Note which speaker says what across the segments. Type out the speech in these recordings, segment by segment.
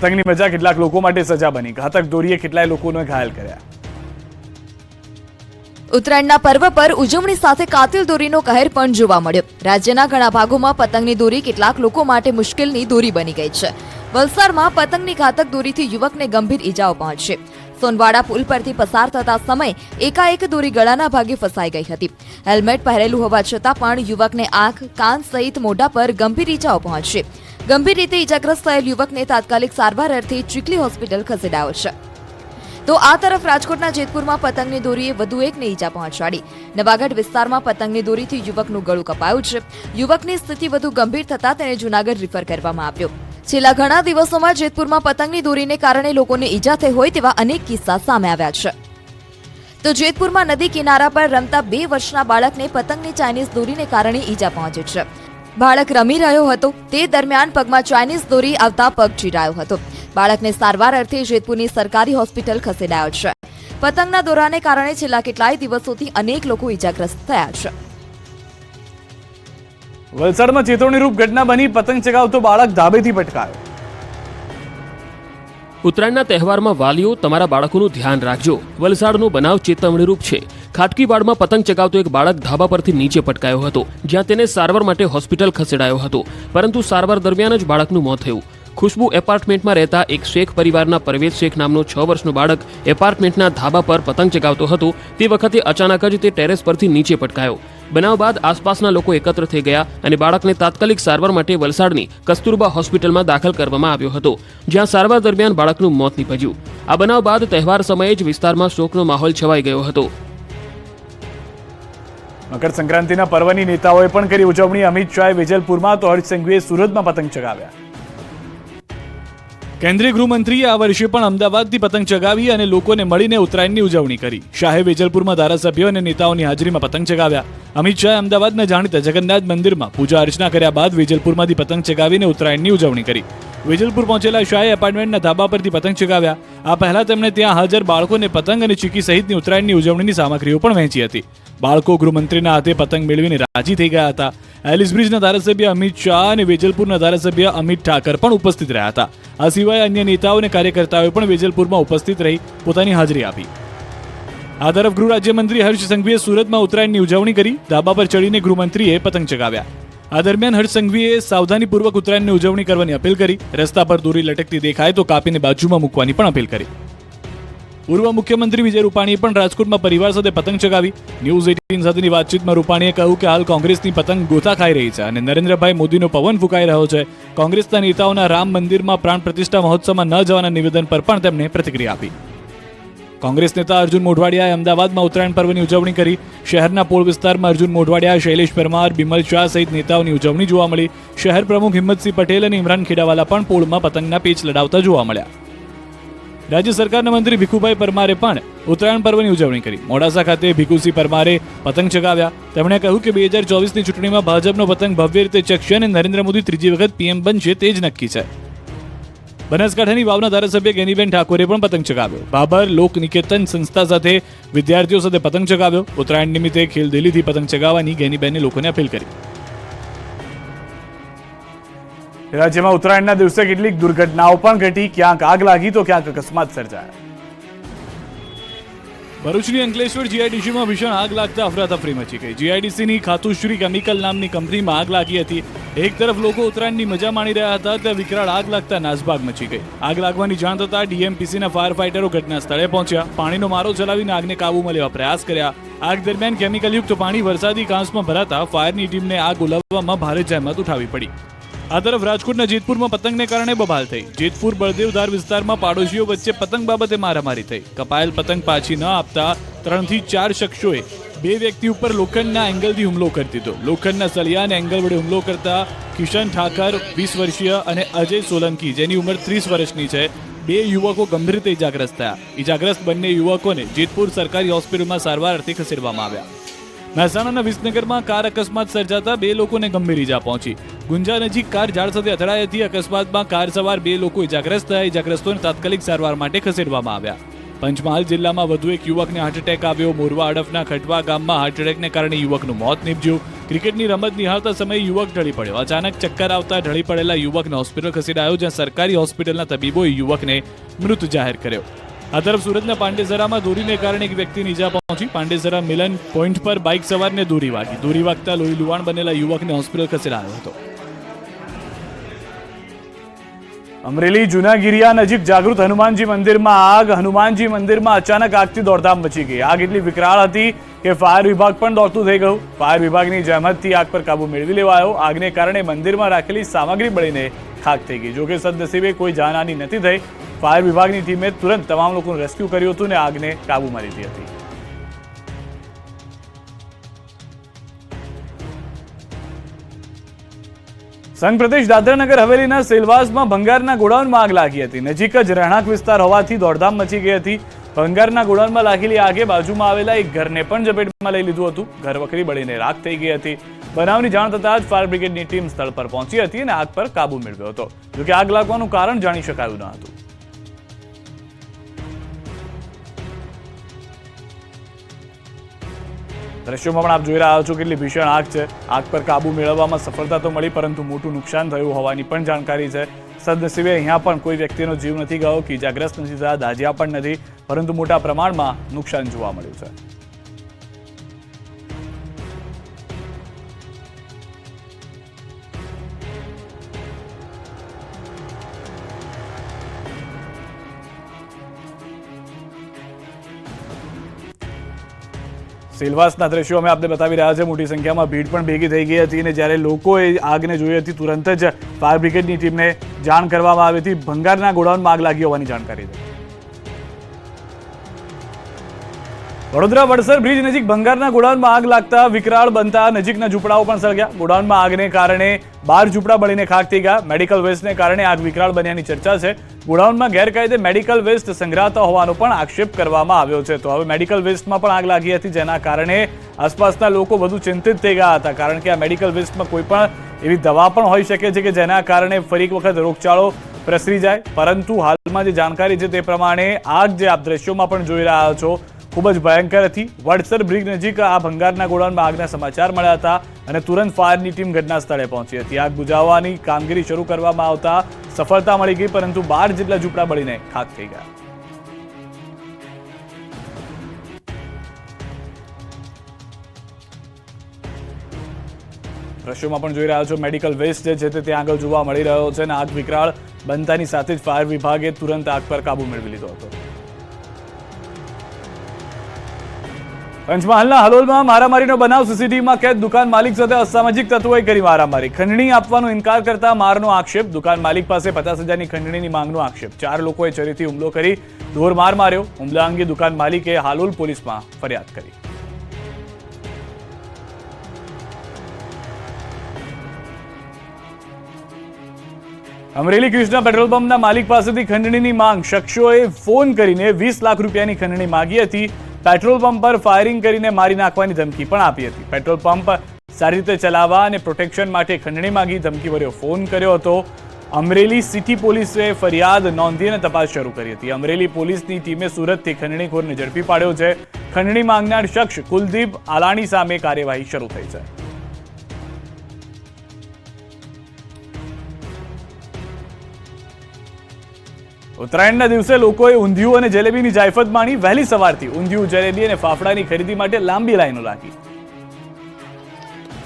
Speaker 1: પતંગની મજા કેટલાક લોકો માટે સજા બની. ઘાતક દોરીએ કેટલાય લોકોને ઘાયલ કર્યા.
Speaker 2: ઉત્તરાયણના પર્વ પર ઉજવણી સાથે કાતિલ દોરીનો કહેર પણ જોવા મળ્યો. રાજ્યના ઘણા ભાગોમાં પતંગની દોરી કેટલાક લોકો માટે મુશ્કેલની દોરી બની ગઈ છે. વલસાડમાં પતંગની ઘાતક દોરીથી યુવકને ગંભીર ઈજાઓ પહોંચી. સોનવાડા પુલ પરથી પસાર થતા સમયે એકાએક દોરી ગળાના ભાગે ફસાઈ ગઈ હતી. હેલ્મેટ પહેરેલું હોવા છતાં પણ યુવકને આંખ, કાન સહિત મોઢા પર ગંભીર ઈજાઓ પહોંચી. ગંભીર રીતે ઈજાગ્રસ્ત થયેલ યુવકને તાત્કાલિક સારવાર અર્થે ચીખલી હોસ્પિટલ ખસેડાયો છે. તો આ તરફ રાજકોટના જેતપુરમાં પતંગની દોરીએ વધુ એકને ઈજા પહોંચાડી. નવાગઢ વિસ્તારમાં પતંગની દોરીથી યુવકનું ગળું કપાયું છે. યુવકની સ્થિતિ વધુ ગંભીર થતા તેને જૂનાગઢ રિફર કરવામાં આવ્યો. છેલ્લા ઘણા દિવસોમાં જેતપુરમાં પતંગની દોરીને કારણે લોકોને ઈજા થઈ હોય તેવા અનેક કિસ્સા સામે આવ્યા છે. તો જેતપુરમાં નદી કિનારા પર રમતા બે વર્ષના બાળકને પતંગની ચાઇનીઝ દોરીને કારણે ઈજા પહોંચી છે. બાળક રમી રહ્યો હતો. તે દરમિયાન પગમાં ચાઇનીઝ દોરી આવતા પગ ચીરાયો હતો. બાળકને સારવાર અર્થે જેતપુરની સરકારી હોસ્પિટલ ખસેડાયો છે. પતંગના દોરાને કારણે છેલ્લા કેટલાય દિવસોથી અનેક લોકો ઈજાગ્રસ્ત થયા છે.
Speaker 1: વલસાડમાં ચેતવણીરૂપ ઘટના બની. પતંગ ચગાવતો બાળક ધાબેથી પટકાયો.
Speaker 3: ઉત્તરાયણના તહેવારમાં વાલીઓ તમારા બાળકોનું ધ્યાન રાખજો. વલસાડનો બનાવ ચેતવણીરૂપ છે. ખાટકીવાડમાં પતંગ ચગાવતો એક બાળક ધાબા પરથી નીચે પટકાયો હતો, જ્યાં તેને સારવાર માટે હોસ્પિટલ ખસેડાયો હતો. પરંતુ સારવાર દરમિયાન જ બાળકનું મોત થયું. ખુશ્બુ એપાર્ટમેન્ટમાં રહેતા એક શેખ પરિવારના પરવેજ શેખ નામનો છ વર્ષનો બાળક એપાર્ટમેન્ટના ધાબા પર પતંગ ચગાવતો હતો. તે વખતે અચાનક જ તે ટેરેસ પરથી નીચે પટકાયો. બનાવ બાદ આસપાસના લોકો એકત્ર થઈ ગયા અને બાળકને તાત્કાલિક સારવાર માટે વલસાડની કસ્તુરબા હોસ્પિટલમાં દાખલ કરવામાં આવ્યો હતો, જ્યાં સારવાર દરમિયાન બાળકનું મોત નીપજ્યું. આ બનાવ બાદ તહેવાર સમયે જ વિસ્તારમાં શોકનો માહોલ છવાઈ ગયો હતો.
Speaker 1: મકર સંક્રાંતિના પર્વની નેતાઓએ પણ કરી ઉજવણી. અમિત શાહે વેજલપુરમાં તો હર્ષ સંઘવીએ સુરતમાં પતંગ ચગાવ્યા. કેન્દ્રીય ગૃહમંત્રીએ આ વર્ષે પણ અમદાવાદથી પતંગ ચગાવી અને લોકોને મળીને ઉત્તરાયણની ઉજવણી કરી. શાહે વેજલપુરમાં ધારાસભ્યો અને નેતાઓની હાજરીમાં પતંગ ચગાવ્યા. અમિત શાહે અમદાવાદના જાણીતા જગન્નાથ મંદિરમાં પૂજા અર્ચના કર્યા બાદ વેજલપુરમાંથી પતંગ ચગાવીને ઉત્તરાયણની ઉજવણી કરી. વેજલપુર પહોંચેલા શાહે એપાર્ટમેન્ટના ધાબા પરથી પતંગ ચગાવ્યા. આ પહેલા તેમણે ત્યાં હાજર બાળકોને પતંગ અને ચીકી સહિતની ઉત્તરાયણની ઉજવણીની સામગ્રીઓ પણ વહેંચી હતી. બાળકો ગૃહમંત્રીના હાથે પતંગ મેળવીને રાજી થઈ ગયા હતા. એલિસબ્રિજના ધારાસભ્ય અમિત શાહ અને વેજલપુરના ધારાસભ્ય અમિત ઠાકર પણ ઉપસ્થિત રહ્યા હતા. આ સિવાય અન્ય નેતાઓ અને કાર્યકર્તાઓએ પણ વેજલપુરમાં ઉપસ્થિત રહી પોતાની હાજરી આપી. આ તરફ ગૃહ રાજ્યમંત્રી હર્ષ સંઘવીએ સુરતમાં ઉત્તરાયણની ઉજવણી કરી, ધાબા પર ચડીને ગૃહમંત્રીએ પતંગ ચગાવ્યા. આ દરમિયાન હર્ષ સંઘવીએ સાવધાનીપૂર્વક ઉત્તરાયણની ઉજવણી કરવાની અપીલ કરી, રસ્તા પર દોરી લટકતી દેખાય તો કાપીને બાજુમાં મૂકવાની પણ અપીલ કરી. પૂર્વ મુખ્યમંત્રી વિજય રૂપાણીએ પણ રાજકોટમાં પરિવાર સાથે પતંગ ચગાવી. ન્યૂઝ એટીન સાથેની વાતચીતમાં રૂપાણીએ કહ્યું કે હાલ કોંગ્રેસની પતંગ ગોથા ખાઈ રહી છે અને નરેન્દ્રભાઈ મોદીનો પવન ફૂંકાઈ રહ્યો છે. કોંગ્રેસના નેતાઓના રામ મંદિરમાં પ્રાણ પ્રતિષ્ઠા મહોત્સવમાં ન જવાના નિવેદન પર પણ તેમણે પ્રતિક્રિયા આપી. કોંગ્રેસ નેતા અર્જુન મોઢવાડિયાએ અમદાવાદમાં ઉત્તરાયણ પર્વની ઉજવણી કરી. શહેરના પોળ વિસ્તારમાં અર્જુન મોઢવાડિયા શૈલેષ પરમાર, બિમલ શાહ સહિત નેતાઓની ઉજવણી જોવા મળી. શહેર પ્રમુખ હિંમતસિંહ પટેલ અને ઇમરાન ખેડાવાલા પણ પોળમાં પતંગના પેચ લડાવતા જોવા મળ્યા. રાજ્ય સરકારના મંત્રી ભીખુભાઈ પરમારે પણ ઉત્તરાયણ પર્વની ઉજવણી કરી. મોડાસા ખાતે ભીખુસિંહ પરમારે પતંગ ચગાવ્યા. તેમણે કહ્યું કે બે હજાર ચોવીસની ચૂંટણીમાં ભાજપનો પતંગ ભવ્ય રીતે ચકશે અને નરેન્દ્ર મોદી ત્રીજી વખત પીએમ બનશે તે જ નક્કી છે. બનાસકાંઠાની વાવના ધારાસભ્ય ગેનીબેન ઠાકોરે પણ પતંગ ચગાવ્યો. બાબર લોક નિકેતન સંસ્થા સાથે વિદ્યાર્થીઓ સાથે પતંગ ચગાવ્યો. ઉત્તરાયણ નિમિત્તે ખેલદિલીથી પતંગ ચગાવવાની ગેનીબેને લોકોને અપીલ કરી. રાજ્યમાં ઉત્તરાયણના દિવસે કેટલીક દુર્ઘટનાઓ પણ ઘટી. ક્યાંક આગ લાગી તો ક્યાંક અકસ્માત સર્જાયા. ભરૂચની અંકલેશ્વર જીઆઈડીસીમાં ભીષણ આગ લાગતા અફરાતફરી મચી ગઈ. જીઆઈડીસીની ખાતુશ્રી કેમિકલ નામની કંપનીમાં આગ લાગી હતી. એક તરફ લોકો ઉત્તરાયણની મજા માણી રહ્યા હતા, ત્યાં વિકરાળ આગ લાગતા નાસભાગ મચી ગઈ. આગ લાગવાની જાણ થતાં ડીએમપીસીના ફાયર ફાઇટરો ઘટના સ્થળે પહોંચ્યા. પાણીનો મારો ચલાવીને આગને કાબૂમાં લેવા પ્રયાસ કર્યા. આગ દરમિયાન કેમિકલયુક્ત પાણી વરસાદી કાંસમાં ભરાતા ફાયરની ટીમને આગ ઓલવવામાં ભારે જહેમત ઉઠાવી પડી. આ તરફ રાજકોટના જેતપુરમાં પતંગને કારણે બબાલ થઈ. જેતપુર બળદેવધાર વિસ્તારમાં પાડોશીઓ વચ્ચે પતંગ બાબતે મારામારી થઈ. કપાયેલ પતંગ પાછી ન આપતા ત્રણથી ચાર શખ્સોએ બે વ્યક્તિ ઉપર લોખંડના એંગલથી હુમલો કરી દીધો. લોખંડના સળિયાને એંગલ વડે હુમલો કરતા કિશન ઠાકર વીસ વર્ષીય અને અજય સોલંકી, જેની ઉંમર ત્રીસ વર્ષની છે. બે યુવકો ગંભીર રીતે ઇજાગ્રસ્ત થયા. ઇજાગ્રસ્ત બંને યુવકોને જેતપુર સરકારી હોસ્પિટલમાં સારવાર અર્થે ખસેડવામાં આવ્યા. મહેસાણાના વિસનગરમાં કાર અકસ્માત સર્જાતા બે લોકોને ગંભીર ઈજા પહોંચી. ગુંજા નજીક કાર ઝાડ સાથે અથડાઈ હતી. અકસ્માતમાં કાર સવાર બે લોકો ઇજાગ્રસ્ત થયા. ઇજાગ્રસ્તોને તાત્કાલિક સારવાર માટે ખસેડવામાં આવ્યા. પંચમહાલ જિલ્લામાં વધુ એક યુવકને હાર્ટ એટેક આવ્યો. મોરવા અડફના ખટવા ગામમાં હાર્ટ એટેકને કારણે યુવકનું મોત નીપજ્યું. ક્રિકેટની રમત નિહાળતા સમયે યુવક ઢળી પડ્યો. અચાનક ચક્કર આવતા ઢળી પડેલા યુવકને હોસ્પિટલ ખસેડાયો, જ્યાં સરકારી હોસ્પિટલના તબીબોએ યુવકને મૃત જાહેર કર્યો. આ તરફ સુરતના પાંડેસરામાં દોરીને કારણે એક વ્યક્તિને ઈજા પહોંચી. પાંડેસરા મિલન પોઈન્ટ પર બાઇક સવારને દોરી વાગી. દોરી વાગતા લોહી લુવાણ બનેલા યુવકને હોસ્પિટલ ખસેડાયો હતો. અમરેલી, જૂનાગીરિયા નજીક જાગૃત હનુમાનજી મંદિરમાં આગ. હનુમાનજી મંદિરમાં અચાનક આગથી દોડધામ મચી ગઈ. આગ એટલી વિકરાળ હતી કે ફાયર વિભાગ પણ દોડતું થઈ ગયું. ફાયર વિભાગની જહેમતથી આગ પર કાબુ મેળવી લેવાયો. આગને કારણે મંદિરમાં રાખેલી સામગ્રી બળીને ખાક થઈ ગઈ. જોકે સદનસીબે કોઈ જાનહાની નથી થઈ. ફાયર વિભાગની ટીમે તુરંત તમામ લોકોનું રેસ્ક્યુ કર્યું હતું અને આગને કાબૂમાં લીધી હતી. સંઘ પ્રદેશ દાદરાનગર હવેલીના સેલવાસમાં ભંગારના ગોડાઉનમાં આગ લાગી હતી. નજીક જ રહેણાંક વિસ્તાર હોવાથી દોડધામ મચી ગઈ હતી. ભંગારના ગોડાઉનમાં લાગેલી આગે બાજુમાં આવેલા એક ઘરને પણ ઝપેટમાં લઈ લીધું હતું. ઘર વખરી બળીને રાખ થઈ ગઈ હતી. બનાવની જાણ થતાં જ ફાયર બ્રિગેડની ટીમ સ્થળ પર પહોંચી હતી અને આગ પર કાબુ મેળવ્યો હતો. જોકે આગ લાગવાનું કારણ જાણી શકાયું ન હતું. દ્રશ્યોમાં પણ આપ જોઈ રહ્યા છો કેટલી ભીષણ આગ છે. આગ પર કાબુ મેળવવામાં સફળતા તો મળી, પરંતુ મોટું નુકસાન થયું હોવાની પણ જાણકારી છે. સદનસીબે અહીંયા પણ કોઈ વ્યક્તિનો જીવ નથી ગયો, કે ઇજાગ્રસ્ત નથી થયા, દાઝ્યા પણ નથી, પરંતુ મોટા પ્રમાણમાં નુકસાન જોવા મળ્યું છે. સેલવાસના દ્રશ્યો અમે આપને બતાવી રહ્યા છે. મોટી સંખ્યામાં ભીડ પણ ભેગી થઈ ગઈ હતી અને જ્યારે લોકોએ આગને જોઈ હતી, તુરંત જ ફાયર બ્રિગેડની ટીમને જાણ કરવામાં આવી હતી. ભંગારના ગોડાઉનમાં આગ લાગી હોવાની જાણકારી છે. વડોદરા વડસર બ્રિજ નજીક ભંગારના ગોડાઉનમાં આગ લાગતા વિકરાળ બનતા નજીકના ઝૂંપડાઓ પણ સળગ્યા. ગોડાઉનમાં આગને કારણે બાર ઝૂંપડા બળીને ખાક થઈ ગયા. મેડિકલ વેસ્ટને કારણે આગ વિકરાળ બન્યાની ચર્ચા છે. ગોડાઉનમાં ગેરકાયદે મેડિકલ વેસ્ટ સંગ્રહતા હોવાનો પણ આક્ષેપ કરવામાં આવ્યો છે. તો હવે મેડિકલ વેસ્ટમાં પણ આગ લાગી હતી, જેના કારણે આસપાસના લોકો વધુ ચિંતિત થઈ ગયા હતા. કારણ કે આ મેડિકલ વેસ્ટમાં કોઈ પણ એવી દવા પણ હોઈ શકે છે કે જેના કારણે ફરી વખત રોગચાળો પ્રસરી જાય. પરંતુ હાલમાં જે જાણકારી છે તે પ્રમાણે આગ જે આપ દ્રશ્યોમાં પણ જોઈ રહ્યા છો ખૂબ જ ભયંકર હતી. વડસર બ્રિજ નજીક આ ભંગારના ગોડાઉનમાં આગના સમાચાર મળ્યા હતા અને તુરંત ફાયરની ટીમ ઘટના સ્થળે પહોંચી હતી. આગ બુઝાવવાની કામગીરી શરૂ કરવામાં આવતા સફળતા મળી ગઈ, પરંતુ બાર જેટલા ઝૂંપડા બળીને ખાક થઈ ગયા. દ્રશ્યોમાં પણ જોઈ રહ્યા છો, મેડિકલ વેસ્ટ જે છે તે ત્યાં આગળ જોવા મળી રહ્યો છે અને આગ વિકરાળ બનતાની સાથે જ ફાયર વિભાગે તુરંત આગ પર કાબુ મેળવી લીધો હતો. પંચમહાલના હલોલમાં મારામારીનો બનાવ સીસીટીવીમાં કેદ. દુકાન માલિક સાથે અસામાજિક તત્વોએ કરી મારામારી. ખંડણી આપવાનો ઇનકાર કરતા મારનો આક્ષેપ. દુકાન માલિક પાસે પચાસ હજારની ખંડણીની માંગનો આક્ષેપ. ચાર લોકોએ છરીથી હુમલો કરી ધોરમાર માર્યો. હુમલા અંગે દુકાન માલિકે હાલોલ પોલીસમાં ફરિયાદ કરી. અમરેલી કૃષ્ણ પેટ્રોલ પંપના માલિક પાસેથી ખંડણીની માંગ. શખ્સોએ ફોન કરીને વીસ લાખ રૂપિયાની ખંડણી માગી હતી. પેટ્રોલ પંપ પર ફાયરિંગ કરીને મારી નાખવાની ધમકી પણ આપી હતી. પેટ્રોલ પંપ સારી રીતે ચલાવવા અને પ્રોટેક્શન માટે ખંડણી માગી ધમકી ભર્યો. ફોન કર્યો હતો. અમરેલી સિટી પોલીસે ફરિયાદ નોંધી અને તપાસ શરૂ કરી હતી. અમરેલી પોલીસની ટીમે સુરતથી ખંડણીખોરને ઝડપી પાડ્યો છે. ખંડણી માંગનાર શખ્સ કુલદીપ આલાણી સામે કાર્યવાહી શરૂ થઈ છે. ઉત્તરાયણના દિવસે લોકોએ ઊંધિયું અને જલેબીની જાયફત માણી વહેલી સવારથી ઊંધિયું, જલેબી અને ફાફડાની ખરીદી માટે લાંબી લાઈનો લાગી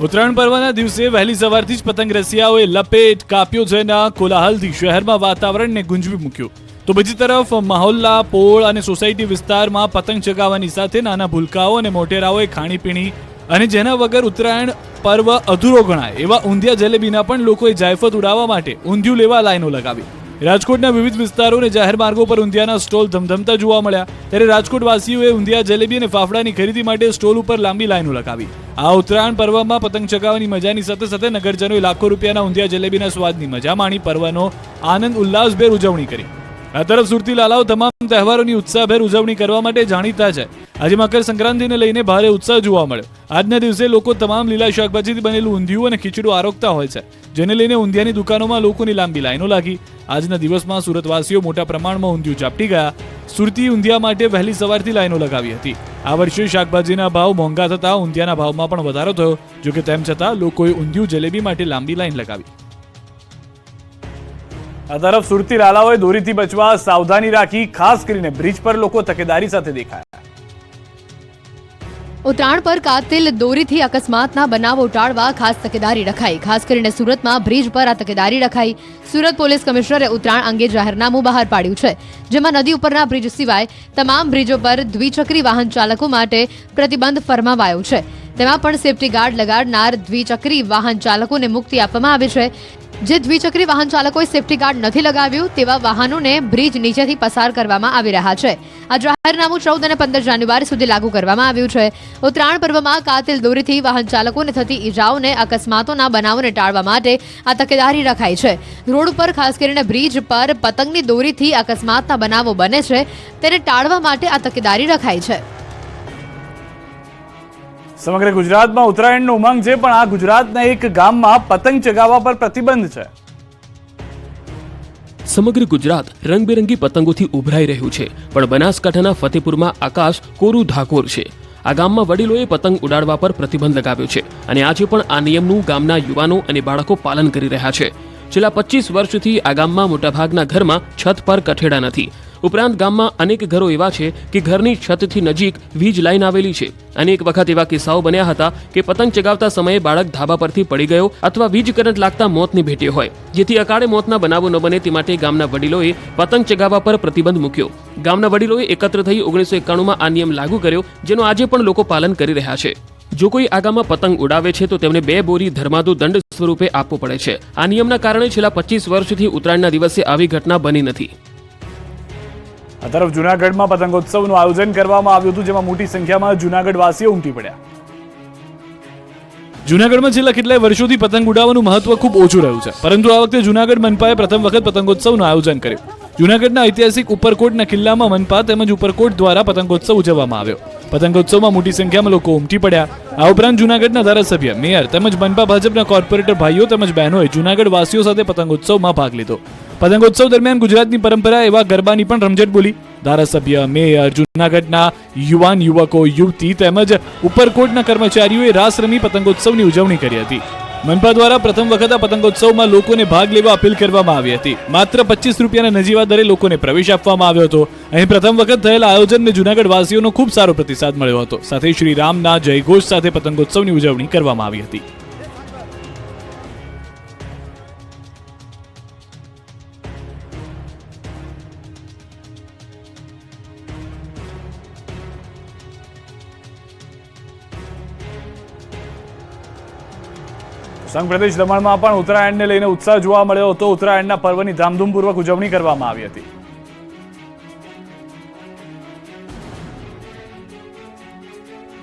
Speaker 1: ઉત્તરાયણ પર્વના દિવસે વહેલી સવારથી જ પતંગ રસિયાઓએ લપેટ કાપ્યો જેના કોલાહલથી શહેરમાં વાતાવરણને ગુંજવી મૂક્યું. તો બીજી તરફ, મહોલ્લા, પોળ અને સોસાયટી વિસ્તારમાં પતંગ ચગાવવાની સાથે નાના ભૂલકાઓ અને મોટેરાઓએ ખાણીપીણી અને જેના વગર ઉત્તરાયણ પર્વ અધૂરો ગણાય, એવા ઊંધિયા જલેબીના પણ લોકોએ જાયફત ઉડાવવા માટે ઊંધિયું લેવા લાઈનો લગાવી. રાજકોટના વિવિધ વિસ્તારો અને જાહેર માર્ગો પર ઊંધિયાના સ્ટોલ ધમધમતા જોવા મળ્યા. ત્યારે રાજકોટવાસીઓએ ઊંધિયા, જલેબી અને ફાફડાની ખરીદી માટે સ્ટોલ ઉપર લાંબી લાઈનો લગાવી. આ ઉત્તરાયણ પર્વમાં પતંગ ચગાવવાની મજાની સાથે સાથે નગરજનોએ લાખો રૂપિયાના ઊંધિયા, જલેબીના સ્વાદની મજા માણી પર્વનો આનંદ, ઉલ્લાસભેર ઉજવણી કરી. આ તરફ સુરતી લાલાઓ તમામ તહેવારોની ઉત્સાહભેર ઉજવણી કરવા માટે જાણીતા છે. આજે મકર સંક્રાંતિને લઈને ભારે ઉત્સાહ જોવા મળ્યો. આજના દિવસે લોકો તમામ લીલા શાકભાજીથી બનેલું ઊંધિયું અને ખીચડું આરોગતા હોય છે. જેને લઈને ઊંધિયાની દુકાનોમાં લોકોની લાંબી લાઈનો લાગી. આજના દિવસમાં સુરતવાસીઓ મોટા પ્રમાણમાં ઊંધિયું ચાપટી ગયા. સુરતી ઊંધિયા માટે વહેલી સવારથી લાઈનો લગાવી હતી. આ વર્ષે શાકભાજીના ભાવ મોંઘા થતા ઊંધિયાના ભાવમાં પણ વધારો થયો. જોકે તેમ છતાં લોકોએ ઊંધિયું જલેબી માટે લાંબી લાઈન લગાવી. આ તરફ સુરતી લાલાઓએ દોરીથી બચવા સાવધાની રાખી, ખાસ કરીને બ્રિજ પર લોકો તકેદારી સાથે દેખાયા.
Speaker 4: ઉત્તરાયણ પર કાતિલ દોરીથી અકસ્માતના બનાવો ટાળવા ખાસ તકેદારી રખાઈ. ખાસ કરીને સુરતમાં બ્રિજ પર આ તકેદારી રખાઈ. સુરત પોલીસ કમિશનરે ઉત્તરાયણ અંગે જાહેરનામું બહાર પાડ્યું છે, જેમાં નદી ઉપરના બ્રિજ સિવાય તમામ બ્રિજો પર દ્વિચક્રી વાહન ચાલકો માટે પ્રતિબંધ ફરમાવાયો છે. તેમાં પણ સેફટી ગાર્ડ લગાડનાર દ્વિચક્રી વાહન ચાલકોને મુક્તિ આપવામાં આવી છે. જે દ્વિચક્રી વાહન ચાલકોએ સેફટી ગાર્ડ નથી લગાવ્યું તેવા વાહનોને બ્રિજ નીચેથી પસાર કરવામાં આવી રહ્યા છે. આ જાહેરનામું ચૌદ અને પંદર જાન્યુઆરી સુધી લાગુ કરવામાં આવ્યું છે. ઉત્તરાયણ પર્વમાં કાતિલ દોરીથી વાહન ચાલકોને થતી ઈજાઓને અકસ્માતોના બનાવોને ટાળવા માટે આ તકેદારી રખાઈ છે. રોડ ઉપર ખાસ કરીને બ્રિજ પર પતંગની દોરીથી અકસ્માતના બનાવો બને છે. તેને ટાળવા માટે આ તકેદારી રખાઈ છે.
Speaker 1: સમગ્ર ગુજરાતમાં ઉત્તરાયણનો ઉમંગ છે, પણ આ ગુજરાતના એક ગામમાં પતંગ ચગાવવા પર પ્રતિબંધ છે.
Speaker 3: સમગ્ર ગુજરાત રંગબેરંગી પતંગોથી ઉભરાઈ રહ્યું છે, પણ બનાસકાંઠાના ફતેપુરમાં આકાશ કોરું ધાકોર છે. આ ગામમાં વડીલોએ પતંગ ઉડાડવા પર પ્રતિબંધ લગાવ્યો છે, અને આજે પણ આ નિયમનું ગામના યુવાનો અને બાળકો પાલન કરી રહ્યા છે. છેલ્લા પચીસ વર્ષથી આ ગામમાં મોટાભાગના ઘરમાં છત પર કઠેડા નથી ઉપરાંત ગામમાં અનેક ઘરો એવા છે કે ઘરની છતથી નજીક વીજ લાઈન આવેલી છે. અનેક વખત એવા કિસ્સાઓ બન્યા હતા કે પતંગ ચગાવતા સમયે બાળક ધાબા પરથી પડી ગયો અથવા વીજ કરંટ લાગતા મોતને ભેટ્યો હોય. જેથી અકાળે મોતના બનાવો ન બને તે માટે ગામના વડીલોએ પતંગ ચગાવવા પર પ્રતિબંધ મૂક્યો. ગામના વડીલોએ એકત્ર થઈ ઓગણીસો એકાણુંમાં આ નિયમ લાગુ કર્યો, જેનું આજે પણ લોકો પાલન કરી રહ્યા છે. જો કોઈ આગામાં પતંગ ઉડાવે છે તો તેમને બે બોરી ધર્માદુ દંડ સ્વરૂપે આપવો પડે છે. આ નિયમના કારણે છેલ્લા પચીસ વર્ષથી ઉત્તરાયણના દિવસે આવી ઘટના બની નથી.
Speaker 1: આ તરફ જૂનાગઢમાં પતંગોત્સવનું આયોજન કરવામાં આવ્યું હતું, જેમાં મોટી સંખ્યામાં જુનાગઢ વાસીઓ ઉમટી પડ્યા. જુનાગઢમાં છેલ્લા કેટલાય વર્ષોથી પતંગ ઉડાવવાનું મહત્વ ખૂબ ઓછું રહ્યું છે. પરંતુ આ વખતે જુનાગઢ મનપાએ પ્રથમ વખત પતંગોત્સવનું આયોજન કર્યું. જુનાગઢના ઐતિહાસિક ઉપરકોટના કિલ્લામાં મનપા તેમજ ઉપરકોટ દ્વારા પતંગોત્સવ ઉજવવામાં આવ્યો. પતંગોત્સવમાં મોટી સંખ્યામાં લોકો ઉમટી પડ્યા. આ ઉપરાંત જુનાગઢના ધારાસભ્ય, મેયર તેમજ મનપા ભાજપના કોર્પોરેટર ભાઈઓ તેમજ બહેનોએ જુનાગઢ વાસીઓ સાથે પતંગોત્સવમાં ભાગ લીધો. પતંગોત્સવ દરમિયાન ગુજરાતની પરંપરા એવા ગરબાની પણ રમઝટ બોલી. ધારાસભ્ય, મેયર, જુનાગઢના યુવાન યુવકો, યુવતી તેમજ ઉપરકોટના કર્મચારીઓએ રાસ રમી પતંગોત્સવની ઉજવણી કરી હતી. મનપા દ્વારા પ્રથમ વખત આ પતંગોત્સવમાં લોકોને ભાગ લેવા અપીલ કરવામાં આવી હતી. માત્ર પચીસ રૂપિયાના નજીવા દરે લોકોને પ્રવેશ આપવામાં આવ્યો હતો. અહીં પ્રથમ વખત થયેલા આયોજનને જુનાગઢ વાસીઓનો ખૂબ સારો પ્રતિસાદ મળ્યો હતો. સાથે શ્રી રામના જયઘોષ સાથે પતંગોત્સવની ઉજવણી કરવામાં આવી હતી. સંઘ પ્રદેશ દમણમાં પણ ઉત્તરાયણને લઈને ઉત્સાહ જોવા મળ્યો હતો. ઉત્તરાયણના પર્વની ધામધૂમપૂર્વક ઉજવણી કરવામાં આવી હતી.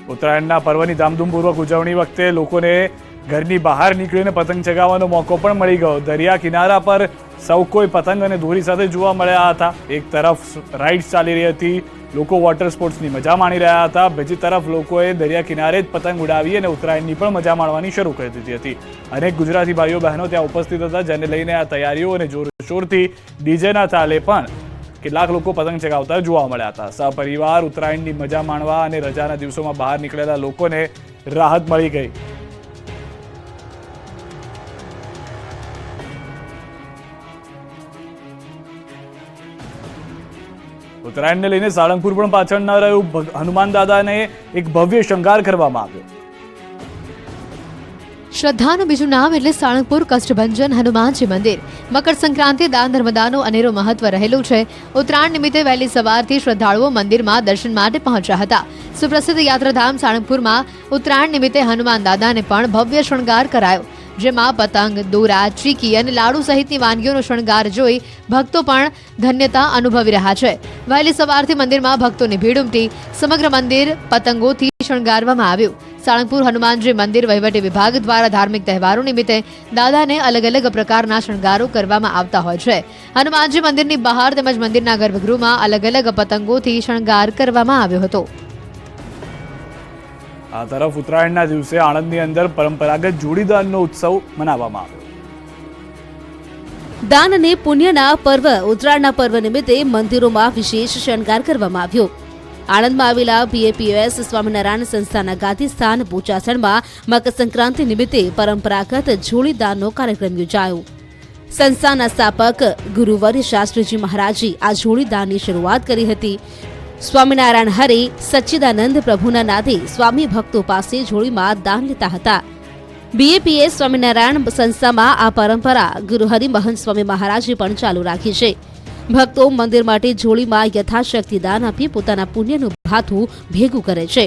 Speaker 1: ઉત્તરાયણના પર્વની ધામધૂમપૂર્વક ઉજવણી વખતે લોકોને ઘરની બહાર નીકળીને પતંગ ચગાવવાનો મોકો પણ મળી ગયો. દરિયા કિનારા પર સૌ કોઈ પતંગ અને દોરી સાથે જોવા મળ્યા હતા. એક તરફ રાઇડ્સ ચાલી રહી હતી. લોકો વોટર સ્પોર્ટ્સની મજા માણી રહ્યા હતા. બીજી તરફ લોકોએ દરિયા કિનારે જ પતંગ ઉડાવી અને ઉત્તરાયણની પણ મજા માણવાની શરૂ કરી દીધી હતી. અનેક ગુજરાતી ભાઈઓ બહેનો ત્યાં ઉપસ્થિત હતા, જેને લઈને આ તૈયારીઓ અને જોરશોરથી ડીજેના તાલે પણ કેટલાક લોકો પતંગ ચગાવતા જોવા મળ્યા હતા. સપરિવાર ઉત્તરાયણની મજા માણવા અને રજાના દિવસોમાં બહાર નીકળેલા લોકોને રાહત મળી ગઈ. ઉત્તરાયણને લઈને સાળંગપુર પણ પાછળ ન રહ્યું. હનુમાન દાદાને એક ભવ્ય શણગાર કરવામાં આવ્યો.
Speaker 4: શ્રદ્ધાનું બીજું નામ એટલે સાળંગપુર કષ્ટભંજન હનુમાનજી મંદિર. મકર સંક્રાંતિ, દાન ધર્મદાનનું અનેરો મહત્વ રહેલું છે. ઉત્તરાયણ નિમિત્તે વહેલી સવારથી શ્રદ્ધાળુઓ મંદિરમાં દર્શન માટે પહોંચ્યા હતા. સુપ્રસિદ્ધ યાત્રાધામ સાળંગપુરમાં ઉત્તરાયણ નિમિત્તે હનુમાન દાદાને પણ ભવ્ય શણગાર કરાયો. જેમાં પતંગ, દોરા, ચીકી અને લાડુ સહિતની વાનગીઓનો શણગાર જોઈ ભક્તો પણ ધન્યતા અનુભવી રહ્યા છે. વહેલી સવારથી મંદિરમાં ભક્તોની ભીડ ઉમટી. સમગ્ર મંદિર પતંગોથી શણગારવામાં આવ્યું. સાળંગપુર હનુમાનજી મંદિર વહીવટી વિભાગ દ્વારા ધાર્મિક તહેવારો નિમિત્તે દાદાને અલગ અલગ પ્રકારના શણગારો કરવામાં આવતા હોય છે. હનુમાનજી મંદિરની બહાર તેમજ મંદિરના ગર્ભગૃહમાં અલગ અલગ પતંગોથી શણગાર કરવામાં આવ્યો હતો.
Speaker 1: આ તરફ ઉત્તરાયણના દિવસે આણંદની અંદર પરંપરાગત જોડીદાનનો ઉત્સવ મનાવવામાં આવ્યો.
Speaker 5: દાન અને પુણ્યના પર્વ, ઉત્તરાયણના પર્વ નિમિત્તે મંદિરોમાં વિશેષ શણગાર કરવામાં આવ્યો. આણંદમાં આવેલા બીએપીએસ સ્વામિનારાયણ સંસ્થાના ગાંધીસ્થાન બોચાસણમાં મકર સંક્રાંતિ નિમિત્તે પરંપરાગત જોડીદાનનો કાર્યક્રમ યોજાયો. સંસ્થાના સ્થાપક ગુરુવર્ય શાસ્ત્રીજી મહારાજે આ જોડીદાનની શરૂઆત કરી હતી. સ્વામિનારાયણ હરે સચ્ચિદાનંદ પ્રભુના નાદે સ્વામી ભક્તો પાસે જોડીમાં દાન લેતા હતા. બીએપીએસ સ્વામિનારાયણ સંસ્થામાં આ પરંપરા ગુરુ હરિમહન સ્વામી મહારાજે પણ ચાલુ રાખી છે. ભક્તો મંદિર માટે જોડીમાં યથાશક્તિ દાન આપી પોતાના પુણ્યનું ભાથું ભેગું કરે છે.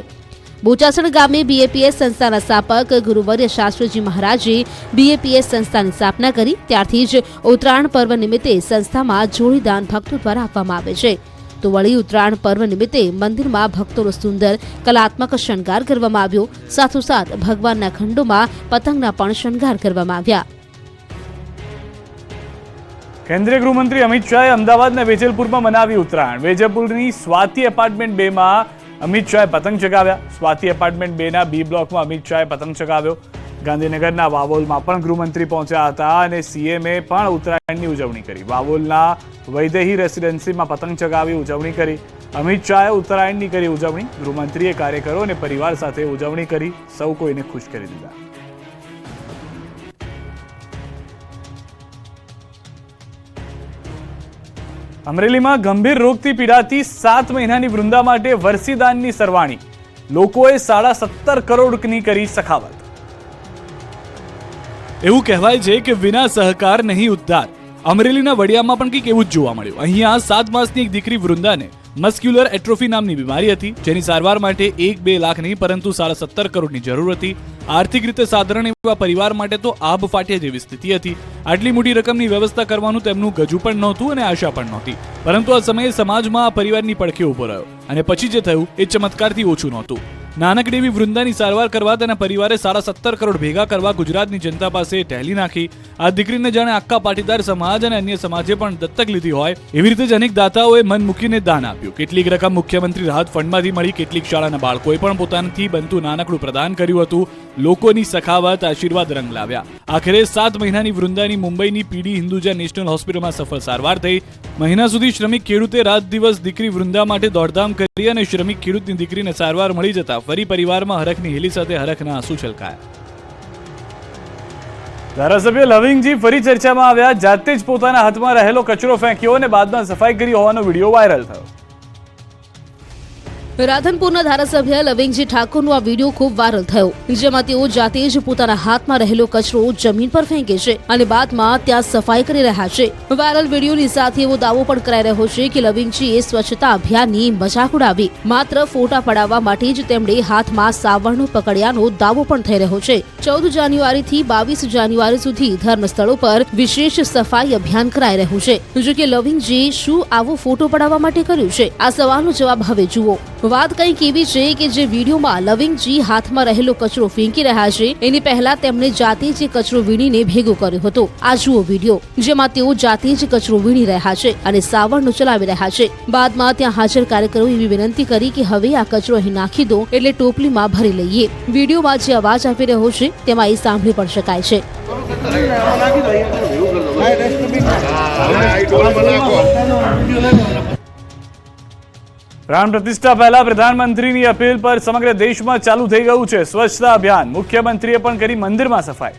Speaker 5: બોચાસણ ગામે બીએપીએસ સંસ્થાના સ્થાપક ગુરુવર્ય શાસ્ત્રીજી મહારાજે બીએપીએસ સંસ્થાની સ્થાપના કરી, ત્યારથી જ ઉત્તરાયણ પર્વ નિમિત્તે સંસ્થામાં જોડીદાન ભક્તો દ્વારા આપવામાં આવે છે. તો વળી ઉત્તરાયણ પર્વ નિમિત્તે મંદિરમાં ભક્તોનો સુંદર કલાત્મક શણગાર કરવામાં આવ્યો. સાથોસાથ ભગવાનના ખંડોમાં પતંગના પણ શણગાર કરવામાં આવ્યા.
Speaker 1: કેન્દ્રીય ગૃહમંત્રી અમિત શાહે અમદાવાદના વેજલપુરમાં મનાવી ઉત્તરાયણ. વેજલપુરની સ્વાતિ એપાર્ટમેન્ટ બેમાં અમિત શાહે પતંગ ચગાવ્યા. સ્વાતિ એપાર્ટમેન્ટ બેના બી બ્લોકમાં અમિત શાહે પતંગ ચગાવ્યો. ગાંધીનગરના વાવોલમાં પણ ગૃહમંત્રી પહોંચ્યા હતા અને સીએમએ પણ ઉત્તરાયણની ઉજવણી કરી. વાવોલના વૈદેહી રેસિડેન્સીમાં પતંગ ચગાવી ઉજવણી કરી. અમિત શાહે ઉત્તરાયણની કરી ઉજવણી. ગૃહમંત્રીએ કાર્યકરો અને પરિવાર સાથે ઉજવણી કરી. સૌ કોઈને ખુશ કરી દીધા. અમરેલીમાં ગંભીર રોગથી પીડાતી સાત મહિનાની વૃંદા માટે વરસીદાનની સરવાણી. લોકોએ સાડા સત્તર કરોડની કરી સખાવત. એવું કહેવાય છે કે વિના સહકાર નહીં ઉદ્ધાર. અમરેલીના વડિયામાં પણ કંઈક એવું જ જોવા મળ્યું. અહીંયા સાત માસની એક દીકરી વૃંદાને મસ્ક્યુલર એટ્રોફી નામની બીમારી હતી, જેની સારવાર માટે એક બે લાખ નહીં, પરંતુ સાડા સત્તર કરોડની જરૂર હતી. આર્થિક રીતે સાધારણ એવા પરિવાર માટે તો આબ ફાટ્યા જેવી સ્થિતિ હતી. આટલી મોટી રકમની વ્યવસ્થા કરવાનું તેમનું ગજુ પણ નહોતું અને આશા પણ નહોતી. પરંતુ આ સમયે સમાજમાં આ પરિવારની પડખે ઊભો રહ્યો. અને પછી જે થયું, એ ચમત્કારથી ઓછું નહોતું. નાનકડી એવી વૃંદાની સારવાર કરવા તેના પરિવારે સાડા સત્તર કરોડ ભેગા કરવા ગુજરાતની જનતા પાસે ટેલી નાખી. આ દીકરીને જાણે આખા પાટીદાર સમાજ અને અન્ય સમાજે પણ દત્તક લીધી હોય. એવી રીતે જ અનેક દાતાઓએ મન મૂકીને દાન આપ્યું. કેટલીક રકમ મુખ્યમંત્રી રાહત ફંડમાંથી મળી, કેટલીક શાળાના બાળકોએ પણ પોતાનાથી બનતું નાનકડું પ્રદાન કર્યું હતું. લોકોની સખાવત આશીર્વાદ રંગ લાવ્યા. આખરે સાત મહિનાની વૃંદાની મુંબઈની પીડી હિન્દુજા નેશનલ હોસ્પિટલમાં સફળ સારવાર થઈ. મહિના સુધી શ્રમિક ખેડૂતે રાત દિવસ દીકરી વૃંદા માટે દોડધામ કરી અને શ્રમિક ખેડૂતની દીકરીને સારવાર મળી જતા ફરી પરિવારમાં હરખની હેલી સાથે હરખના આંસુ છલકાયા. ધારાસભ્ય લવિંગજી ફરી ચર્ચામાં આવ્યા. જાતે જ પોતાના હાથમાં રહેલો કચરો ફેંક્યો અને બાદમાં સફાઈ કરી હોવાનો વીડિયો વાયરલ થયો.
Speaker 5: રાધનપુરના ધારાસભ્ય લવિંગજી ઠાકોરનો આ વીડિયો ખૂબ વાયરલ થયો. જેમાં તેઓ જાતે જ પોતાના હાથમાં રહેલો કચરો જમીન પર ફેંકે છે અને બાદમાં ત્યાં સફાઈ કરી રહ્યા છે. વાયરલ વિડીયોની સાથે એવો દાવો પણ કરાઈ રહ્યો છે કે લવિંગજીએ સ્વચ્છતા અભિયાનની મજાક ઉડાવી. માત્ર ફોટા પડાવવા માટે જ તેમણે હાથમાં સાવરનો પકડ્યાનો દાવો પણ થઈ રહ્યો છે. ચૌદ જાન્યુઆરીથી બાવીસ જાન્યુઆરી સુધી ધર્મસ્થળો પર વિશેષ સફાઈ અભિયાન કરાઈ રહ્યું છે. જો કે લવિંગજી શું આવો ફોટો પડાવવા માટે કર્યું છે? આ સવાલનો જવાબ હવે જુઓ. વાત કંઈક એવી છે કે જે વિડીયોમાં લવિંગજી હાથમાં રહેલો કચરો ફેંકી રહ્યા છે એની પહેલા તેમણે જાતે જ કચરો વીણીને ભેગો કર્યો હતો આ જુઓ વીડિયો જેમાં તેઓ જાતે જ કચરો વીણી રહ્યા છે અને સાવરણો ચલાવી રહ્યા છે બાદમાં ત્યાં હાજર કાર્યકરો એવી વિનંતી કરી કે હવે આ કચરો અહીં નાખી દો એટલે ટોપલીમાં ભરી લઈએ વિડીયોમાં જે અવાજ આપી રહ્યો છે તેમાં એ સાંભળી પણ શકાય છે
Speaker 1: પ્રાણ પ્રતિષ્ઠા પહેલા પ્રધાનમંત્રીની અપીલ પર સમગ્ર દેશમાં ચાલુ થઈ ગયું છે સ્વચ્છતા અભિયાન. મુખ્યમંત્રીએ પણ કરી મંદિરમાં સફાઈ.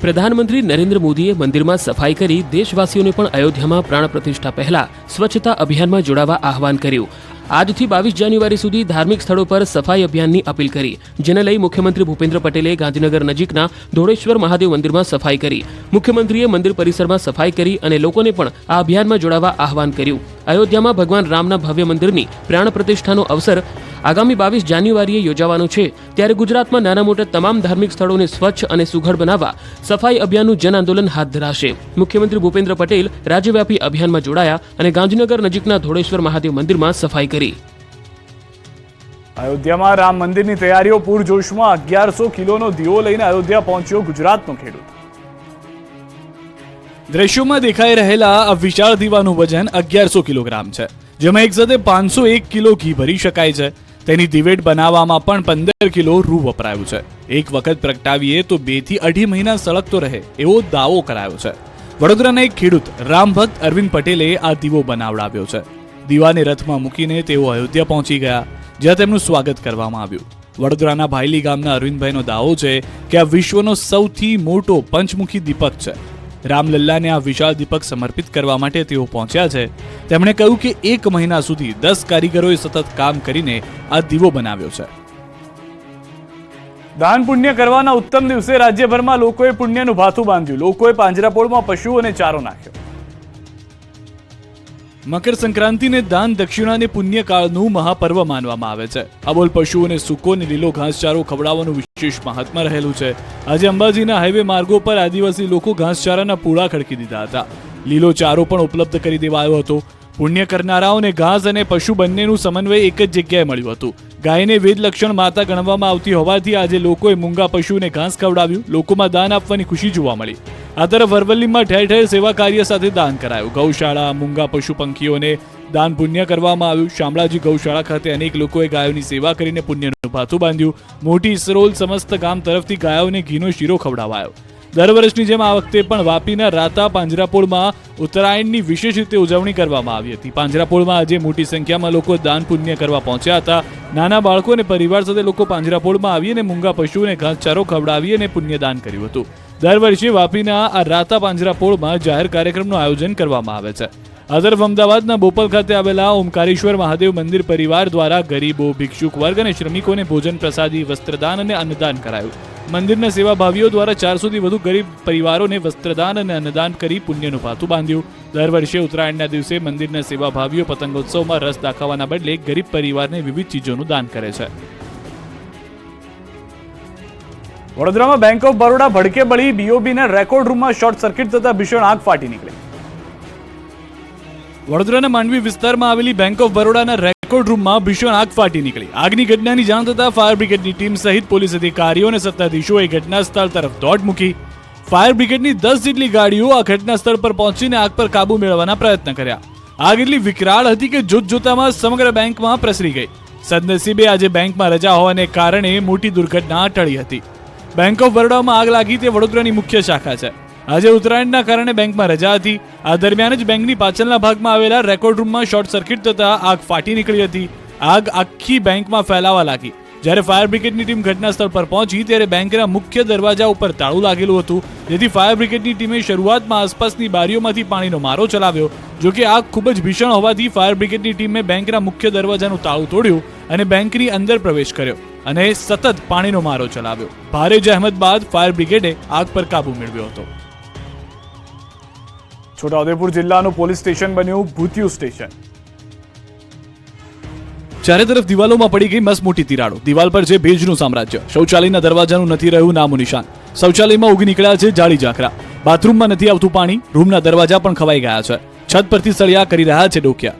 Speaker 3: પ્રધાનમંત્રી નરેન્દ્ર મોદીએ મંદિરમાં સફાઈ કરી દેશવાસીઓને પણ અયોધ્યામાં પ્રાણ પ્રતિષ્ઠા પહેલા સ્વચ્છતા અભિયાનમાં જોડાવા આહવાન કર્યું. આજથી બાવીસ જાન્યુઆરી સુધી ધાર્મિક સ્થળો પર સફાઈ અભિયાનની અપીલ કરી, જેને લઈ મુખ્યમંત્રી ભૂપેન્દ્ર પટેલે ગાંધીનગર નજીકના ધોળેશ્વર મહાદેવ મંદિરમાં સફાઈ કરી. મુખ્યમંત્રીએ મંદિર પરિસરમાં સફાઈ કરી અને લોકોને પણ આ અભિયાનમાં જોડાવા આહવાન કર્યું. અયોધ્યામાં ભગવાન રામના ભવ્ય મંદિરની પ્રાણ પ્રતિષ્ઠાનો અવસર આગામી બાવીસ જાન્યુઆરીએ યોજાવાનું છે. ત્યારે ગુજરાતમાં નાના મોટા તમામ ધાર્મિક સ્થળોને સ્વચ્છ અને સુઘડ બનાવવા સફાઈ અભિયાનનું જન આંદોલન હાથ ધરાશે. મુખ્યમંત્રી ભૂપેન્દ્ર પટેલ રાજ્યવ્યાપી અભિયાનમાં જોડાયા અને ગાંધીનગર નજીકના ધોળેશ્વર મહાદેવ મંદિરમાં સફાઈ કરી.
Speaker 1: અયોધ્યામાં રામ મંદિરની તૈયારીઓ પૂરજોશમાં અગિયારસો કિલોનો દીવો લઈને અયોધ્યા પહોંચ્યો ગુજરાતનો ખેડૂત. દ્રશ્યોમાં દેખાઈ રહેલા આ વિશાળ દીવાનું વજન અગિયારસો કિલોગ્રામ છે જેમાં એક સાથે પાંચસો એક કિલો ઘી ભરી શકાય છે. તેની દિવેટ બનાવવામાં પણ પંદર કિલો રૂ વપરાયું છે. એક વખત પ્રગટાવીએ તો બેથી અઢી મહિના સળગતો રહે એવો દાવો કરાયો છે. વડોદરાના એક ખેડૂત રામભક્ત અરવિંદ પટેલે આ દીવો બનાવડાવ્યો છે. દીવાને રથમાં મૂકીને તેઓ અયોધ્યા પહોંચી ગયા, જ્યાં તેમનું સ્વાગત કરવામાં આવ્યું. વડોદરાના ભાયલી ગામના અરવિંદભાઈનો દાવો છે કે આ વિશ્વનો સૌથી મોટો પંચમુખી દીપક છે. રામલલ્લાને આ વિશાળ દીપક સમર્પિત કરવા માટે તેઓ પહોંચ્યા છે. તેમણે કહ્યું કે એક મહિના સુધી દસ કારીગરોએ સતત કામ કરીને આ દીવો બનાવ્યો છે. દાન પુણ્ય કરવાના ઉત્તમ દિવસે રાજ્યભરમાં લોકોએ પુણ્યનું ભાથું બાંધ્યું. લોકોએ પાંજરાપોળમાં પશુઓને ચારો નાખ્યો. મકર સંક્રાંતિને દાન દક્ષિણાને પુણ્યકાળનું મહાપર્વ માનવામાં આવે છે. અબોલ પશુઓને સૂકો અને લીલો ઘાસચારો ખવડાવવાનું વિશેષ મહાત્મા રહેલું છે. આજે અંબાજીના હાઈવે માર્ગો પર આદિવાસી લોકો ઘાસચારાના પૂળા ખડકી દીધા હતા. લીલો ચારો પણ ઉપલબ્ધ કરી દેવાયો હતો. પુણ્ય કરનારાઓને ઘાસ અને પશુ બંનેનું સમન્વય એક જ જગ્યાએ મળ્યું હતું. ગાયને વેદલક્ષણ માતા ગણવામાં આવતી હોવાથી આજે લોકોએ મૂંગા પશુને ઘાસ ખવડાવ્યું. લોકોમાં દાન આપવાની ખુશી જોવા મળી. આ તરફ અરવલ્લીમાં ઠેર ઠેર સેવા કાર્ય સાથે દાન કરાયું. ગૌશાળા, મૂંગા પશુ પંખીઓને દાન પુણ્ય કરવામાં આવ્યું. શામળાજી ગૌશાળા ખાતે અનેક લોકોએ ગાયોની સેવા કરીને પુણ્યનું ભાથું બાંધ્યું. મોટી ઇસરોલ સમસ્ત ગામ તરફથી ગાયોને ઘીનો શીરો ખવડાવાયો. દર વર્ષની જેમ આ વખતે પણ વાપીના રાતા પાંજરાપોળમાં ઉત્તરાયણની વિશેષ રીતે ઉજવણી કરવામાં આવી હતી. પાંજરાપોળમાં આજે મોટી સંખ્યામાં લોકો દાન પુણ્ય કરવા પહોંચ્યા હતા. નાના બાળકો અને પરિવાર સાથે લોકો પાંજરાપોળમાં આવી અને મૂંગા પશુઓને ઘાસચારો ખવડાવી અને પુણ્યદાન કર્યું હતું. દર વર્ષે વાપીના આ રાતા પાંજરાપોળમાં જાહેર કાર્યક્રમનું આયોજન કરવામાં આવે છે. આ અમદાવાદના બોપલ ખાતે આવેલા ઓમકારેશ્વર મહાદેવ મંદિર પરિવાર દ્વારા ગરીબો, ભિક્ષુક વર્ગ અને શ્રમિકોને ભોજન પ્રસાદી, વસ્ત્રદાન અને અન્નદાન કરાયું. મંદિરના સેવાભાવીઓ દ્વારા ચારસોથી વધુ ગરીબ પરિવારોને વસ્ત્રદાન અને અન્નદાન કરી પુણ્યનું ભાથું બાંધ્યું. દર વર્ષે ઉત્તરાયણના દિવસે મંદિરના સેવાભાવીઓ પતંગોત્સવમાં રસ દાખવવાના બદલે ગરીબ પરિવારને વિવિધ ચીજોનું દાન કરે છે. વડોદરામાં બેંક ઓફ બરોડા ભડકે બળી બીઓબીના રેકોર્ડ રૂમમાં શોર્ટ સર્કિટ થતા ભીષણ આગ ફાટી નીકળી. વડોદરાના માંડવી વિસ્તારમાં આવેલી બેંક ઓફ બરોડાના રેકોર્ડ રૂમમાં ભીષણ આગ ફાટી નીકળી. આગની ઘટનાની જાણ થતાં ફાયર બ્રિગેડની ટીમ સહિત પોલીસ અધિકારીઓ અને સત્તાધીશોએ ઘટના સ્થળ તરફ દોડ મૂકી. ફાયર બ્રિગેડની દસ જેટલી ગાડીઓ આ ઘટના સ્થળ પર પહોંચીને આગ પર કાબુ મેળવવાના પ્રયત્ન કર્યા. આગ એટલી વિકરાળ હતી કે જોત જોતામાં સમગ્ર બેંકમાં પ્રસરી ગઈ. સદનસીબે આજે બેંકમાં રજા હોવાને કારણે મોટી દુર્ઘટના ટળી હતી. બેંક ઓફ બરોડામાં આગ લાગી તે વડોદરાની મુખ્ય શાખા છે. આજે ઉત્તરાયણના કારણે બેંકમાં રજા હતી. આ દરમિયાન જ બેંકની પાછળના ભાગમાં આવેલા રેકોર્ડ રૂમમાં શોર્ટ સર્કિટ થતા આગ ફાટી નીકળી હતી. આગ આખી બેંકમાં ફેલાવા લાગી. જ્યારે ફાયર બ્રિગેડની ટીમ ઘટના સ્થળ પર પહોંચી ત્યારે બેંકના મુખ્ય દરવાજા ઉપર તાળું લાગેલું હતું. જેથી ફાયર બ્રિગેડની ટીમે શરૂઆતમાં આસપાસની બારીઓમાંથી પાણીનો મારો ચલાવ્યો. જો કે આગ ખૂબ જ ભીષણ હોવાથી ફાયર બ્રિગેડની ટીમે બેંકના મુખ્ય દરવાજાનું તાળું તોડ્યું અને બેંકની અંદર પ્રવેશ કર્યો. અને સતત પાણીનો મારો ચલાવ્યો. ભારે જહેમત બાદ ફાયર બ્રિગેડે આગ પર કાબુ મેળવ્યો હતો. છોટાઉદેપુર જિલ્લાનું પોલીસ સ્ટેશન બન્યું ભૂતિયું સ્ટેશન. ચારે તરફ દિવાલોમાં પડી ગઈ મસ મોટી તિરાડો. દિવાલ પર છે ભેજનું સામ્રાજ્ય. શૌચાલયના દરવાજાનું નથી રહ્યું નામું નિશાન. શૌચાલયમાં ઉગી નીકળ્યા છે જાળી ઝાંખરા. બાથરૂમમાં નથી આવતું પાણી. રૂમના દરવાજા પણ ખવાઈ ગયા છે. છત પરથી સળિયા કરી રહ્યા છે ડોકિયા.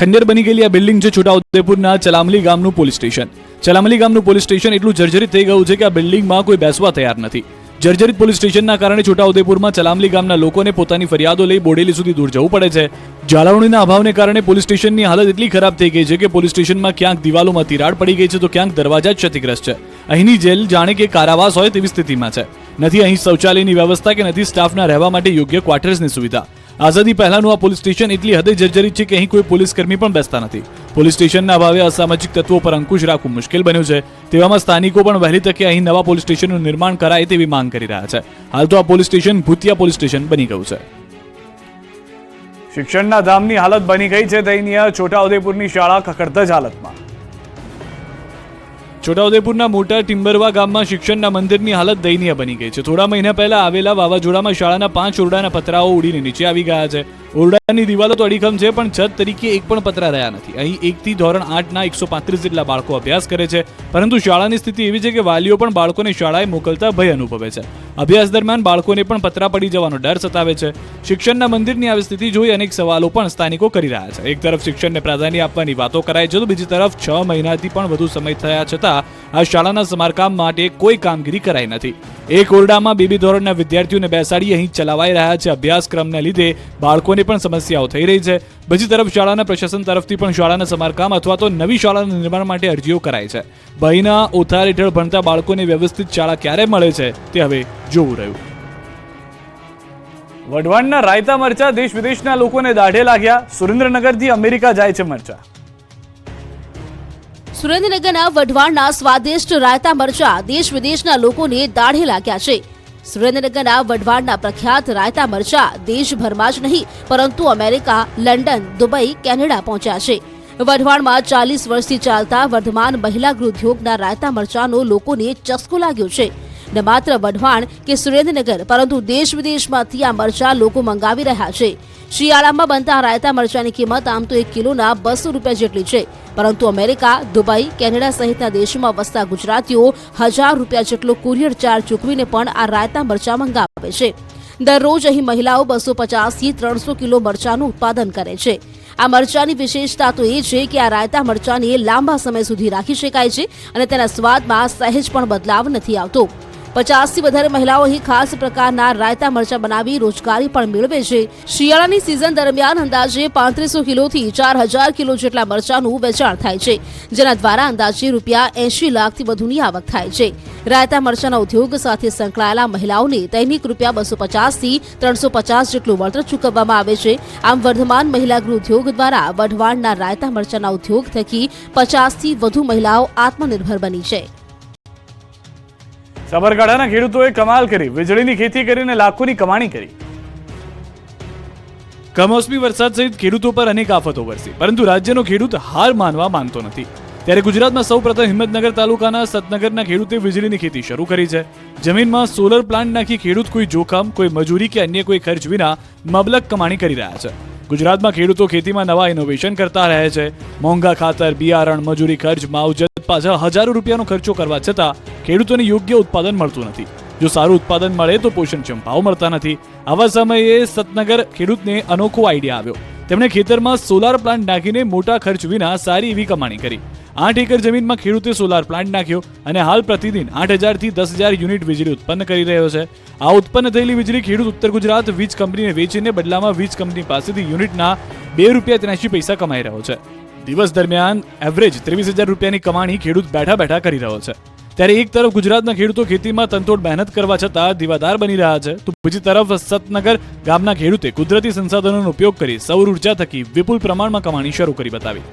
Speaker 1: ખંડેર બની ગયેલી આ બિલ્ડિંગ છે છોટાઉદેપુરના ચલામલી ગામનું પોલીસ સ્ટેશન ચલામલી ગામનું પોલીસ સ્ટેશન એટલું જર્જરિત થઈ ગયું છે કે આ બિલ્ડિંગમાં કોઈ બેસવા તૈયાર નથી. જર્જરિત પોલીસ સ્ટેશનના કારણે છોટાઉદેપુરમાં ચલામલી ગામના લોકોને પોતાની ફરિયાદો લઈ બોડેલી સુધી દૂર જવું પડે છે. જાળવણીના અભાવને કારણે પોલીસ સ્ટેશનની હાલત એટલી ખરાબ થઈ ગઈ છે કે પોલીસ સ્ટેશનમાં ક્યાંક દિવાલોમાં તિરાડ પડી ગઈ છે તો ક્યાંક દરવાજા જ ક્ષતિગ્રસ્ત છે. અહીંની જેલ જાણે કે કારાવાસ હોય તેવી સ્થિતિમાં છે. નથી અહીં શૌચાલયની વ્યવસ્થા કે નથી સ્ટાફના રહેવા માટે યોગ્ય ક્વાર્ટર્સની સુવિધા. આઝાદી પહેલાનું આ પોલીસ સ્ટેશન એટલી હદે જર્જરિત છે કે અહીં કોઈ પોલીસ કર્મી પણ બેસતા નથી. પોલીસ સ્ટેશનના અભાવે અસામાજિક તત્વો પર અંકુશ રાખવું મુશ્કેલ બન્યું છે. તેવામાં સ્થાનિકો પણ વહેલી તકે અહીં નવા પોલીસ સ્ટેશનનું નિર્માણ કરાય તેવી માંગ કરી રહ્યા છે. હાલ તો આ પોલીસ સ્ટેશન ભૂતિયા પોલીસ સ્ટેશન બની ગયું છે. શિક્ષણના ધામની હાલત બની ગઈ છે દયનીય છોટાઉદેપુરની શાળા કકડધજ હાલતમાં. છોટાઉદેપુરના મોટા ટિમ્બરવા ગામમાં શિક્ષણના મંદિરની હાલત દયનીય બની ગઈ છે. થોડા મહિના પહેલા આવેલા વાવાઝોડામાં શાળાના પાંચ ઓરડાના પતરાઓ ઉડીને નીચે આવી ગયા છે. ઓરડાની દિવાલો તો અડીખમ છે, પણ છત તરીકે એક પણ પતરા રહ્યા નથી. અહીં એકથી ધોરણ આઠના એકસો પાંત્રીસ જેટલા બાળકો અભ્યાસ કરે છે. પરંતુ શાળાની સ્થિતિ એવી છે કે વાલીઓ પણ બાળકોને શાળાએ મોકલતા ભય અનુભવે છે. અભ્યાસ દરમિયાન બાળકોને પણ પતરા પડી જવાનો ડર સતાવે છે. શિક્ષણના મંદિરની આવી સ્થિતિ જોઈ અનેક સવાલો પણ સ્થાનિકો કરી રહ્યા છે. એક તરફ શિક્ષણને પ્રાધાન્ય આપવાની વાતો કરાય છે, તો બીજી તરફ છ મહિનાથી પણ વધુ સમય થયા છતાં આ શાળાના સમારકામ માટે કોઈ કામગીરી કરાઈ નથી. એક ઓરડામાં બે બે ધોરણના વિદ્યાર્થીઓને બેસાડી અહીં ચલાવાઈ રહ્યા છે. અભ્યાસક્રમને લીધે બાળકોને પણ સમસ્યાઓ થઈ રહી છે. બીજી તરફ શાળાના પ્રશાસન તરફથી પણ શાળાના સમારકામ અથવા તો નવી શાળાના નિર્માણ માટે અરજીઓ કરાય છે. ભયના ઓથાર હેઠળ ભણતા બાળકોને વ્યવસ્થિત શાળા ક્યારે મળે છે તે હવે જોવું રહ્યું. વઢવાણના રાયતા મરચા દેશ વિદેશના લોકોને દાઢે લાગ્યા. સુરેન્દ્રનગરથી અમેરિકા જાય છે મરચા.
Speaker 5: સુરેન્દ્રનગરના વઢવાણના સ્વાદિષ્ટ રાયતા મરચા દેશ વિદેશના લોકોને દાઢે લાગ્યા છે. સુરેન્દ્રનગરના વઢવાણના પ્રખ્યાત રાયતા મરચા દેશભરમાં જ નહીં, પરંતુ અમેરિકા, લંડન, દુબઈ, કેનેડા પહોંચ્યા છે. વઢવાણમાં ચાલીસ વર્ષથી ચાલતા વર્ધમાન મહિલા ગૃહોદ્યોગના રાયતા મરચાનો લોકોને ચસ્કો લાગ્યો છે. ન માત્ર વઢવાણ કે સુરેન્દ્રનગર, પરંતુ દેશ વિદેશમાંથી આ મરચા લોકો મંગાવી રહ્યા છે. શિયાળામાં બનતા રાયતા મરચાની કિંમત આમ તો એક કિલોના બસો રૂપિયા જેટલી છે. પરંતુ અમેરિકા, દુબઈ, કેનેડા સહિતના દેશોમાં વસતા ગુજરાતીઓ હજાર રૂપિયા જેટલો કુરિયર ચાર્જ ચૂકવીને પણ આ રાયતા મરચા મંગાવે છે. દરરોજ અહીં મહિલાઓ બસો પચાસથી ત્રણસો કિલો મરચાનું ઉત્પાદન કરે છે. આ મરચાની વિશેષતા તો એ છે કે આ રાયતા મરચાને લાંબા સમય સુધી રાખી શકાય છે અને તેના સ્વાદમાં સહેજ પણ બદલાવ નથી આવતો. પચાસથી વધારે મહિલાઓ અહીં ખાસ પ્રકારના રાયતા મરચા બનાવી રોજગારી પણ મેળવે છે. શિયાળાની સિઝન દરમિયાન અંદાજે પાંત્રીસો કિલોથી ચાર હજાર કિલો જેટલા મરચાનું વેચાણ થાય છે, જેના દ્વારા અંદાજે રૂપિયા એંશી લાખથી વધુની આવક થાય છે. રાયતા મરચાના ઉદ્યોગ સાથે સંકળાયેલા મહિલાઓને દૈનિક રૂપિયા બસો પચાસથી ત્રણસો પચાસ જેટલું વળતર ચૂકવવામાં આવે છે. આમ વર્ધમાન મહિલા ગૃહ ઉદ્યોગ દ્વારા વઢવાણના રાયતા મરચાના ઉદ્યોગ થકી પચાસથી વધુ મહિલાઓ આત્મનિર્ભર બની છે.
Speaker 1: સાબરકાંઠાના ખેડૂતોએ કમાલ કરી, વીજળીની ખેતી કરીને લાખોની કમાણી કરી. કમોસમી વરસાદ સહિત ખેડૂતો પર અનેક આફતો વરસી, પરંતુ રાજ્યનો ખેડૂત હાર માનવા માંગતો નથી. ત્યારે ગુજરાતમાં સૌપ્રથમ હિંમતનગર તાલુકાના સતનગરના ખેડૂતે વીજળીની ખેતી શરૂ કરી છે. જમીનમાં સોલર પ્લાન્ટ નાખી ખેડૂત કોઈ જોખમ, કોઈ મજૂરી કે અન્ય કોઈ ખર્ચ વિના મબલક કમાણી કરી રહ્યા છે. ગુજરાતમાં ખેડૂતો ખેતીમાં નવા ઇનોવેશન કરતા રહે છે. મોંઘા ખાતર, બિયારણ, મજૂરી ખર્ચ, માવજત પાછળ હજારો રૂપિયાનો ખર્ચો કરવા છતાં ખેડૂતોને યોગ્ય ઉત્પાદન મળતું નથી. જો સારું ઉત્પાદન મળે તો પોષણક્ષમ ભાવ મળતા નથી. આવા સમયે સતનગર ખેડૂતને અનોખો આઈડિયા આવ્યો. તેમણે ખેતરમાં સોલાર પ્લાન્ટ નાખીને મોટા ખર્ચ વિના સારી એવી કમાણી કરી. આઠ એકર જમીનમાં ખેડૂતે સોલાર પ્લાન્ટ નાખ્યો અને હાલ પ્રતિદિન આઠ હજારથી દસ હજાર યુનિટ વીજળી ઉત્પન્ન કરી રહ્યો છે. આ ઉત્પન્ન થયેલી વીજળી ખેડૂત ઉત્તર ગુજરાત વીજ કંપનીને વેચીને બદલામાં વીજ કંપની પાસેથી યુનિટના બે રૂપિયા ત્યાંશી પૈસા કમાઈ રહ્યો છે. દિવસ દરમિયાન એવરેજ ત્રેવીસ હજાર રૂપિયાની કમાણી ખેડૂત બેઠા બેઠા કરી રહ્યો છે. ત્યારે એક તરફ ગુજરાતના ખેડૂતો ખેતીમાં તંતોડ મહેનત કરવા છતાં દીવાદાર બની રહ્યા છે, તો બીજી તરફ સતનગર ગામના ખેડૂતે કુદરતી સંસાધનોનો ઉપયોગ કરી સૌર ઊર્જા થકી વિપુલ પ્રમાણમાં કમાણી શરૂ કરી બતાવી.